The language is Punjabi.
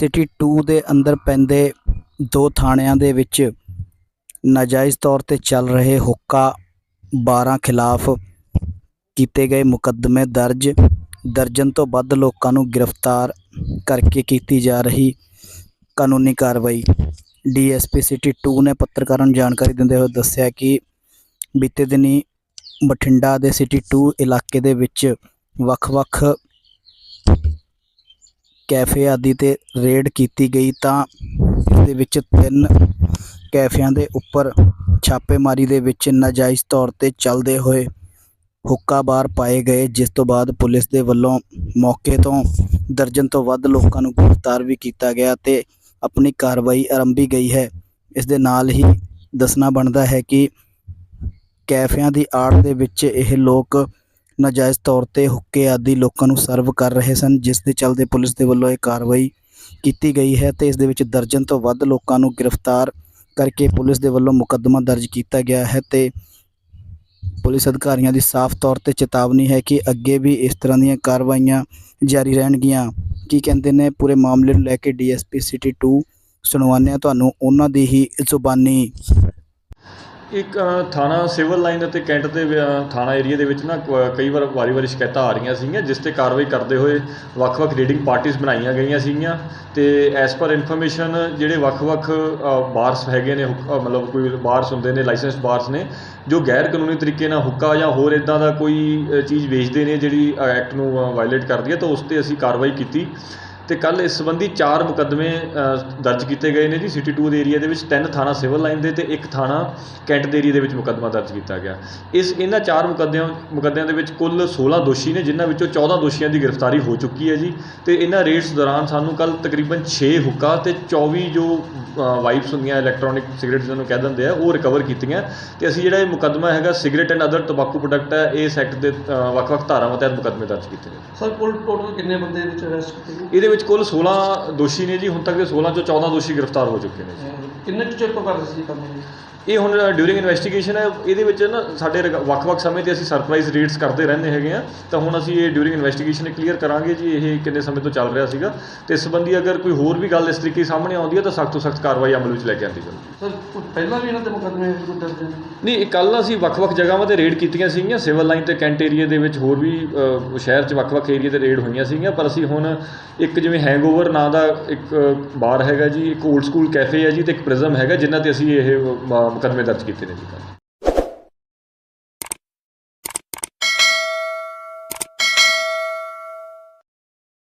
ਸਿਟੀ 2 ਦੇ ਅੰਦਰ ਪੈਂਦੇ ਦੋ ਥਾਣਿਆਂ ਦੇ ਵਿੱਚ ਨਾਜਾਇਜ਼ ਤੌਰ ਤੇ ਚੱਲ ਰਹੇ ਹੁੱਕਾ 12 ਖਿਲਾਫ ਕੀਤੇ ਗਏ ਮੁਕੱਦਮੇ ਦਰਜ। ਦਰਜਨ ਤੋਂ ਵੱਧ ਲੋਕਾਂ ਨੂੰ ਗ੍ਰਿਫਤਾਰ ਕਰਕੇ ਕੀਤੀ ਜਾ ਰਹੀ ਕਾਨੂੰਨੀ ਕਾਰਵਾਈ। ਡੀਐਸਪੀ ਸਿਟੀ 2 ਨੇ ਪੱਤਰਕਾਰਾਂ ਨੂੰ ਜਾਣਕਾਰੀ ਦਿੰਦੇ ਹੋਏ ਦੱਸਿਆ ਕਿ ਬੀਤੇ ਦਿਨੀ ਬਠਿੰਡਾ ਦੇ ਸਿਟੀ 2 ਇਲਾਕੇ ਦੇ ਵਿੱਚ ਵੱਖ-ਵੱਖ ਕੈਫੇ ਆਦਿ ਤੇ ਰੇਡ ਕੀਤੀ ਗਈ ਤਾਂ ਇਸ ਦੇ ਵਿੱਚ ਤਿੰਨ ਕੈਫਿਆਂ ਦੇ ਉੱਪਰ ਛਾਪੇਮਾਰੀ ਦੇ ਵਿੱਚ ਨਾਜਾਇਜ਼ ਤੌਰ ਤੇ ਚੱਲਦੇ ਹੋਏ ਹੁੱਕਾ ਬਾਰ ਪਾਏ ਗਏ, ਜਿਸ ਤੋਂ ਬਾਅਦ ਪੁਲਿਸ ਦੇ ਵੱਲੋਂ ਮੌਕੇ ਤੋਂ ਦਰਜਨ ਤੋਂ ਵੱਧ ਲੋਕਾਂ ਨੂੰ ਗ੍ਰਿਫਤਾਰ ਵੀ ਕੀਤਾ ਗਿਆ ਤੇ ਆਪਣੀ ਕਾਰਵਾਈ ਆਰੰਭੀ ਗਈ ਹੈ। ਇਸ ਦੇ ਨਾਲ ਹੀ ਦੱਸਣਾ ਬਣਦਾ ਹੈ ਕਿ ਕੈਫਿਆਂ ਦੀ ਆੜ ਦੇ ਵਿੱਚ ਇਹ ਲੋਕ ਨਾਜਾਇਜ਼ ਤੌਰ ਤੇ ਹੁੱਕੇ ਆਦਿ ਲੋਕਾਂ ਨੂੰ ਸਰਵ ਕਰ ਰਹੇ ਸਨ, ਜਿਸ ਦੇ ਚੱਲਦੇ ਪੁਲਿਸ ਦੇ ਵੱਲੋਂ ਇਹ ਕਾਰਵਾਈ ਕੀਤੀ ਗਈ ਹੈ ਤੇ ਇਸ ਦੇ ਵਿੱਚ ਦਰਜਨ ਤੋਂ ਵੱਧ ਲੋਕਾਂ ਨੂੰ ਗ੍ਰਿਫਤਾਰ ਕਰਕੇ ਪੁਲਿਸ ਦੇ ਵੱਲੋਂ ਮੁਕੱਦਮਾ ਦਰਜ ਕੀਤਾ ਗਿਆ ਹੈ ਤੇ ਪੁਲਿਸ ਅਧਿਕਾਰੀਆਂ ਦੀ ਸਾਫ਼ ਤੌਰ ਤੇ ਚੇਤਾਵਨੀ ਹੈ ਕਿ ਅੱਗੇ ਵੀ ਇਸ ਤਰ੍ਹਾਂ ਦੀਆਂ ਕਾਰਵਾਈਆਂ ਜਾਰੀ ਰਹਿਣਗੀਆਂ। ਕੀ ਕਹਿੰਦੇ ਨੇ? ਪੂਰੇ ਮਾਮਲੇ ਨੂੰ ਲੈ ਕੇ ਡੀਐਸਪੀ ਸਿਟੀ 2 ਸੁਣਵਾਉਂਦੇ ਹਾਂ ਤੁਹਾਨੂੰ ਉਹਨਾਂ ਦੀ ਹੀ ਜ਼ੁਬਾਨੀ। ਇੱਕ ਥਾਣਾ ਸਿਵਲ ਲਾਈਨ ਅਤੇ ਕੈਂਟ ਦੇ ਥਾਣਾ ਏਰੀਆ ਦੇ ਵਿੱਚ ਨਾ ਕ- ਕਈ ਵਾਰ ਵਾਰੀ-ਵਾਰੀ ਸ਼ਿਕਾਇਤਾਂ ਆ ਰਹੀਆਂ ਸੀਗੀਆਂ, ਜਿਸ ਤੇ ਕਾਰਵਾਈ ਕਰਦੇ ਹੋਏ ਵੱਖ-ਵੱਖ ਰੀਡਿੰਗ ਪਾਰਟੀਆਂ ਬਣਾਈਆਂ ਗਈਆਂ ਸੀਗੀਆਂ ਤੇ ਐਸ ਪਰ ਇਨਫੋਰਮੇਸ਼ਨ ਜਿਹੜੇ ਵੱਖ-ਵੱਖ ਬਾਰਸ ਹੈਗੇ ਨੇ, ਹੁੱਕ- ਮਤਲਬ ਕੋਈ ਬਾਰਸ ਹੁੰਦੇ ਨੇ ਲਾਇਸੈਂਸ ਬਾਰਸ ਨੇ, ਜੋ ਗੈਰ ਕਾਨੂੰਨੀ ਤਰੀਕੇ ਨਾਲ ਹੁੱਕਾ ਜਾਂ ਹੋਰ ਇਦਾਂ ਦਾ ਕੋਈ ਚੀਜ਼ ਵੇਚਦੇ ਨੇ ਜਿਹੜੀ ਐਕਟ ਨੂੰ ਵਾਇਲੇਟ ਕਰਦੀ ਹੈ, ਤਾਂ ਉਸ ਤੇ ਅਸੀਂ ਕਾਰਵਾਈ ਕੀਤੀ। ਤੇ ਕੱਲ ਇਸ ਸੰਬੰਧੀ ਚਾਰ ਮੁਕੱਦਮੇ ਦਰਜ ਕੀਤੇ ਗਏ ਨੇ ਜੀ। ਸਿਟੀ 2 ਦੇ ਏਰੀਆ ਦੇ ਵਿੱਚ ਤਿੰਨ ਥਾਣਾ ਸਿਵਲ ਲਾਈਨ ਦੇ ਤੇ ਇੱਕ ਥਾਣਾ ਕੈਂਟ ਦੇ ਏਰੀਆ ਦੇ ਵਿੱਚ ਮੁਕੱਦਮਾ ਦਰਜ ਕੀਤਾ ਗਿਆ। ਇਸ ਇਹਨਾਂ ਚਾਰ ਮੁਕੱਦਮਿਆਂ ਮੁਕੱਦਮਿਆਂ ਦੇ ਵਿੱਚ ਕੁੱਲ 16 ਦੋਸ਼ੀ ਨੇ ਜਿਨ੍ਹਾਂ ਵਿੱਚੋਂ 14 ਦੋਸ਼ੀਆਂ ਦੀ ਗ੍ਰਿਫਤਾਰੀ ਹੋ ਚੁੱਕੀ ਹੈ ਜੀ। ਤੇ ਇਹਨਾਂ ਰੇਡਸ ਦੌਰਾਨ ਸਾਨੂੰ ਕੱਲ ਤਕਰੀਬਨ 6 ਹੁੱਕਾ ਤੇ 24 ਜੋ ਵਾਈਪਸ ਹੁੰਦੀਆਂ ਇਲੈਕਟ੍ਰੋਨਿਕ ਸਿਗਰਟ ਜਿਹਨੂੰ ਕਹਿ ਦਿੰਦੇ ਆ ਉਹ ਰਿਕਵਰ ਕੀਤੀਆਂ। ਤੇ ਅਸੀਂ ਜਿਹੜਾ ਇਹ ਮੁਕੱਦਮਾ ਹੈਗਾ ਸਿਗਰਟ ਐਂਡ ਅਦਰ ਤੰਬਾਕੂ ਪ੍ਰੋਡਕਟ ਹੈ ਇਸ ਐਕਟ ਦੇ ਵੱਖ-ਵੱਖ ਧਾਰਾਵਾਂ ਤਹਿਤ ਮੁਕੱਦਮੇ ਦਰਜ ਕੀਤੇ ਨੇ। ਸਰ ਕੁੱਲ ਟੋਟਲ ਕਿੰਨੇ ਬੰਦੇ ਵਿੱਚ ਅਰੈਸਟ ਕੀਤੇ ਇਹਦੇ ਵਿੱਚ ਕੁੱਲ 16 ਦੋਸ਼ੀ ਨੇ ਜੀ ਹੁਣ ਤੱਕ ਦੇ 16 ਚੋਂ 14 ਦੋਸ਼ੀ ਗ੍ਰਿਫਤਾਰ ਹੋ ਚੁੱਕੇ ਨੇ ਜੀ। ਕਿੰਨੇ ਕੁ ਚਿਰ ਤੋਂ ਕਰ ਰਹੇ ਸੀ ਕੰਮ ਇਹ? ਹੁਣ ਡਿਊਰਿੰਗ ਇਨਵੈਸਟੀਗੇਸ਼ਨ ਹੈ ਇਹਦੇ ਵਿੱਚ ਨਾ ਸਾਡੇ ਵੱਖ-ਵੱਖ ਸਮੇਂ ਤੇ ਅਸੀਂ ਸਰਪ੍ਰਾਈਜ਼ ਰੇਡਸ ਕਰਦੇ ਰਹਿੰਦੇ ਹੈਗੇ ਆ ਤਾਂ ਹੁਣ ਅਸੀਂ ਇਹ ਡਿਊਰਿੰਗ ਇਨਵੈਸਟੀਗੇਸ਼ਨ ਕਲੀਅਰ ਕਰਾਂਗੇ ਜੀ ਇਹ ਕਿੰਨੇ ਸਮੇਂ ਤੋਂ ਚੱਲ ਰਿਹਾ ਸੀਗਾ। ਤੇ ਇਸ ਸੰਬੰਧੀ ਅਗਰ ਕੋਈ ਹੋਰ ਵੀ ਗੱਲ ਇਸ ਤਰੀਕੇ ਸਾਹਮਣੇ ਆਉਂਦੀ ਹੈ ਤਾਂ ਸਖਤ ਤੋਂ ਸਖਤ ਕਾਰਵਾਈ ਅਮਲ ਵਿੱਚ ਲੈ ਕੇ ਆਉਂਦੀ ਜਾਊਗੀ। ਸਰ ਪਹਿਲਾਂ ਵੀ ਇਹਨਾਂ ਤੇ ਮੁਕੱਦਮੇ ਕੋਈ ਦਰਜ ਨਹੀਂ ਇਹ ਕੱਲ ਅਸੀਂ ਵੱਖ-ਵੱਖ ਜਗ੍ਹਾਵਾਂ ਤੇ ਰੇਡ ਕੀਤੀਆਂ ਸੀਗੀਆਂ। ਸਿਵਲ ਲਾਈਨ ਤੇ ਕੈਂਟ ਏਰੀਆ ਦੇ ਵਿੱਚ ਹੋਰ ਵੀ ਸ਼ਹਿਰ 'ਚ ਵੱਖ-ਵੱਖ ਏਰੀਆ ਤੇ ਰੇਡ ਹੋਈਆਂ ਸੀਗੀਆਂ। ਪਰ ਅਸੀਂ ਹੁਣ ਇੱਕ ਜਿਵੇਂ ਹੈਂਗਓਵਰ ਨਾਂ ਦਾ ਇੱਕ ਬਾਰ ਹੈਗਾ ਜੀ, ਇੱਕ ਓਲਡ ਸਕੂਲ ਕੈਫੇ ਹੈ ਜੀ ਅਤੇ ਇੱਕ ਪ੍ਰਿਜ਼ਮ ਹੈਗਾ ਜਿਨ੍ਹਾਂ ਤੇ ਅਸੀਂ ਇਹ ਮੁਕੱਦਮੇ ਦਰਜ ਕੀਤੇ ਨੇ ਜੀ।